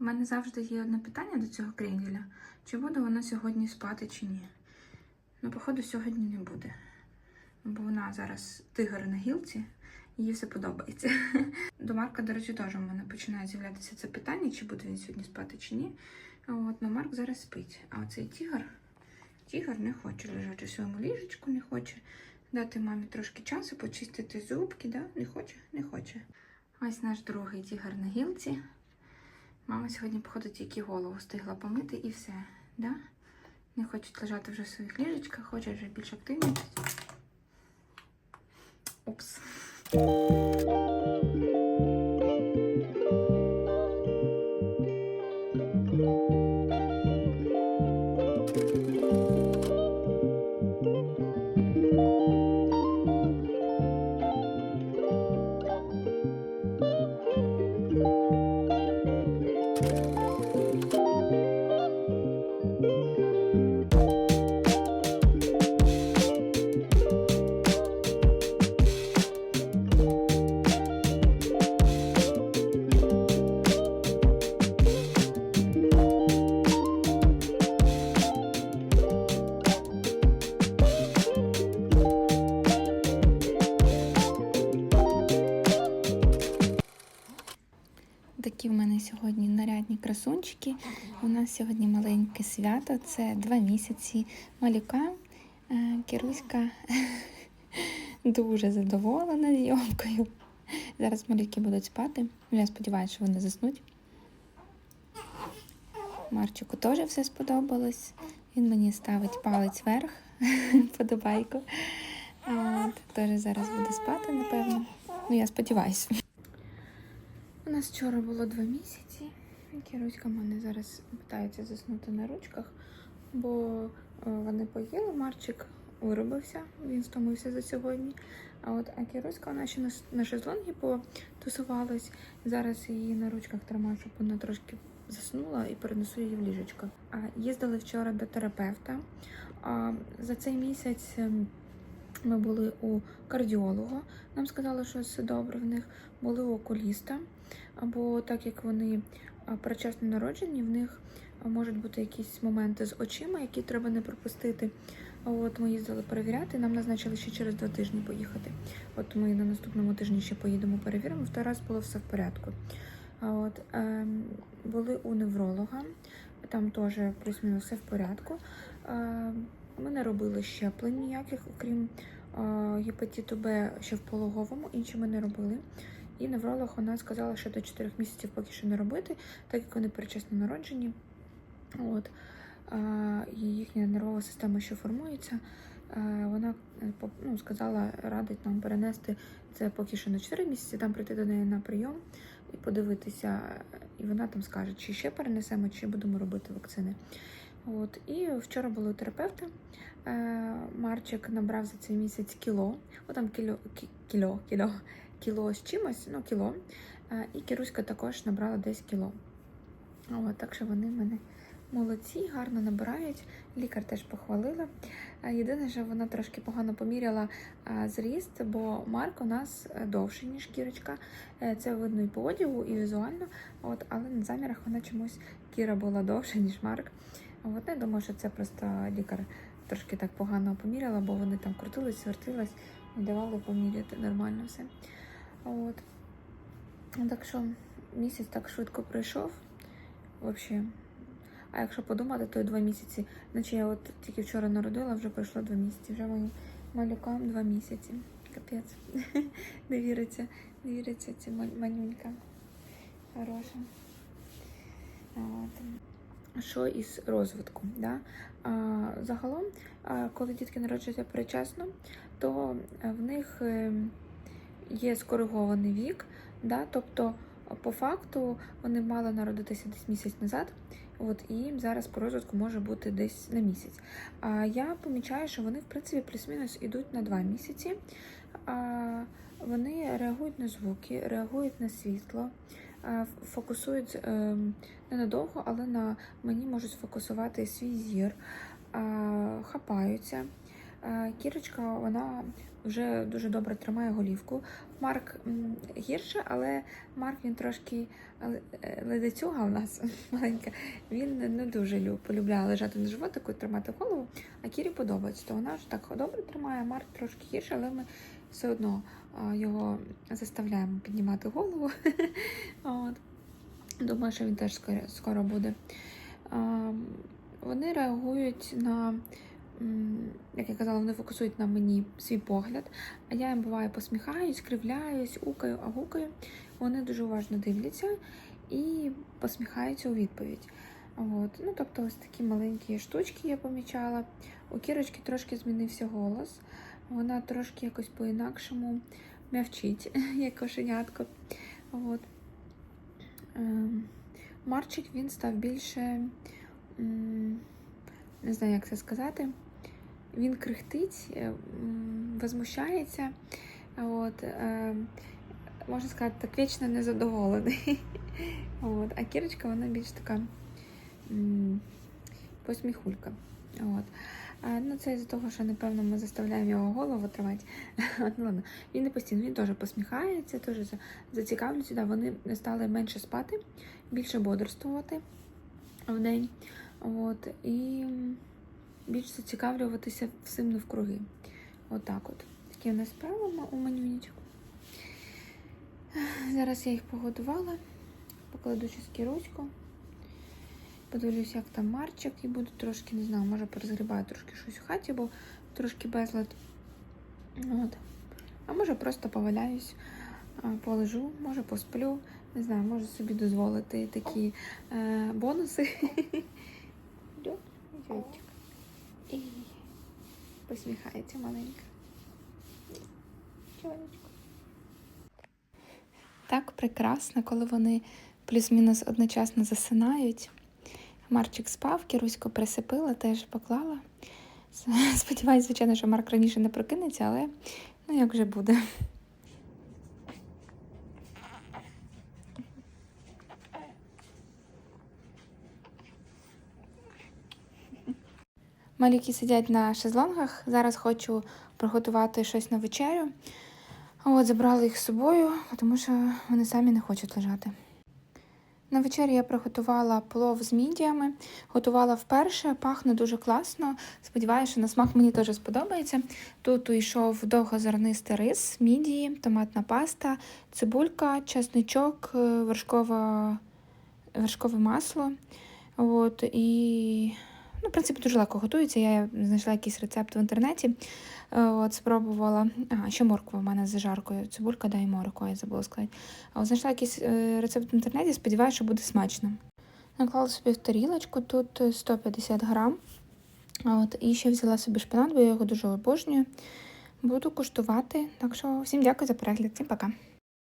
У мене завжди є одне питання до цього кренделя. Чи буде вона сьогодні спати чи ні? Ну, походу, сьогодні не буде. Бо вона зараз тигр на гілці, їй все подобається. До Марка, до речі, теж у мене починає з'являтися це питання, чи буде він сьогодні спати чи ні. От, ну Марк зараз спить. А оцей тігр, тігр не хоче лежати в своєму ліжечку, не хоче дати мамі трошки часу, почистити зубки, да? Не хоче, не хоче. Ось наш другий тігр на гілці. Мама сьогодні, походу, тільки голову встигла помити і все. Да? Не хочуть лежати вже в своїх ліжечках, хочуть вже більш активність. Упс. Thank в красунчики. У нас сьогодні маленьке свято. Це два місяці малюка. Е, Кіруська дуже задоволена зйомкою. Зараз малюки будуть спати. Я сподіваюся, що вони заснуть. Марчику теж все сподобалось. Він мені ставить палець вверх, подобайку. Теж зараз буде спати, напевно. Ну, я сподіваюся. У нас вчора було два місяці. Кіруська мене зараз питається заснути на ручках, бо е, вони поїли, Марчик виробився, він стомився за сьогодні. А от Кіруська вона ще на, шезлонгі потусувалась. Зараз її на ручках тримаю, щоб вона трошки заснула і перенесу її в ліжечко. Їздили вчора до терапевта. За цей місяць. ем, Ми були у кардіолога. Нам сказали, що все добре в них. Були у окуліста. Або так як вони передчасно народжені, в них можуть бути якісь моменти з очима, які треба не пропустити. От ми їздили перевіряти. Нам назначили ще через два тижні поїхати. От ми на наступному тижні ще поїдемо, перевіримо. В той раз було все в порядку. От ем, були у невролога, там теж плюс-мінус все в порядку. Ем, ми не робили щеплень ніяких, окрім е, гепатиту Б ще в пологовому, інші ми не робили. І невролог вона сказала, що до 4 місяців поки що не робити, так як вони передчасно народжені. От. І їхня нервова система ще формується. Вона е, ну, сказала, радить нам перенести це поки що на 4 місяці, там прийти до неї на прийом і подивитися. І вона там скаже, чи ще перенесемо, чи будемо робити вакцини. От. І вчора були у терапевта. Е, Марчик набрав за цей місяць кіло. О, там кіло, кі- кіло, кіло, з чимось, ну кіло. І Кіруська також набрала десь кіло. От, так що вони мене молодці, гарно набирають. Лікар теж похвалила. Єдине, що вона трошки погано поміряла зріст, бо Марк у нас е, довший, ніж Кірочка. Е, Це видно і по одягу, і візуально. От, але на замірах вона чомусь Кіра була довша, ніж Марк. От, я думаю, що це просто лікар трошки так погано поміряла, бо вони там крутились, вертились, не давали поміряти нормально все. От. Ну, Так що місяць так швидко пройшов. Взагалі. А якщо подумати, то два місяці. Наче я от тільки вчора народила, вже пройшло два місяці. Вже моїм малюкам два місяці. Капець. Не віриться, не віриться ма- манюнька. Хороша. От. Що із розвитку? Да? А, загалом, коли дітки народжуються передчасно, то в них е, є скоригований вік, да? тобто по факту вони мали народитися десь місяць назад, от, і їм зараз по розвитку може бути десь на місяць. А я помічаю, що вони, в принципі, плюс-мінус ідуть на два місяці. А, вони реагують на звуки, реагують на світло, фокусують ем, ненадовго, але на мені можуть сфокусувати свій зір, хапаються. Е, Кірочка, вона вже дуже добре тримає голівку. Марк гірше, але Марк він трошки е, е, ледацюга у нас маленька. Він не дуже полюбляє лежати на животику і тримати голову, а Кірі подобається. То вона ж так добре тримає, Марк трошки гірше, але ми все одно його заставляємо піднімати голову. От. Думаю, що він теж скоро, буде. Вони реагують на, як я казала, вони фокусують на мені свій погляд, а я їм буває посміхаюсь, кривляюсь, укаю, а гукаю. Вони дуже уважно дивляться і посміхаються у відповідь. От. Ну, тобто, ось такі маленькі штучки я помічала. У Кірочки трошки змінився голос. Вона трошки якось по-інакшому м'явчить, як кошенятко. От. Ем, Марчик він став більше, не знаю, як це сказати. Він крихтить, е, возмущається. От, е, можна сказати, так вічно незадоволений. От. А Кірочка, вона більш така посміхулька. От. Ну, це із-за того, що, напевно, ми заставляємо його голову тримати. Ну, ладно. Він не постійно, він теж посміхається, теж зацікавлюється. Да, вони стали менше спати, більше бодрствувати в день. От, і більш зацікавлюватися всім навкруги. Отак от. Такі у нас справи ма- у манюнічку. Зараз я їх погодувала, покладу ще скірочку. Подивлюсь, як там Марчик, і буду трошки, не знаю, може порозгрібаю трошки щось в хаті, бо трошки безлад. От. А може просто поваляюсь, полежу, може посплю. Не знаю, можу собі дозволити такі е, бонуси. І посміхається маленька. Так прекрасно, коли вони плюс-мінус одночасно засинають. Марчик спав, Кіруську присипила, теж поклала. Сподіваюсь, звичайно, що Марк раніше не прокинеться, але ну як вже буде. Малюки сидять на шезлонгах. Зараз хочу приготувати щось на вечерю. От, забрала їх з собою, тому що вони самі не хочуть лежати. На вечері я приготувала плов з мідіями. Готувала вперше, пахне дуже класно. Сподіваюся, що на смак мені теж сподобається. Тут йшов довгозернистий рис, мідії, томатна паста, цибулька, чесничок, е, вершкове, вершкове масло. От, і, ну, в принципі, дуже легко готується. Я знайшла якийсь рецепт в інтернеті. Е, От, спробувала. А, ще морква в мене з зажаркою. Цибулька, да, і морква, я забула сказати. От знайшла якийсь е, рецепт в інтернеті, сподіваюся, що буде смачно. Наклала собі в тарілочку, тут е, 150 грам. От, і ще взяла собі шпинат, бо я його дуже обожнюю. Буду куштувати. Так що всім дякую за перегляд. Всім пока.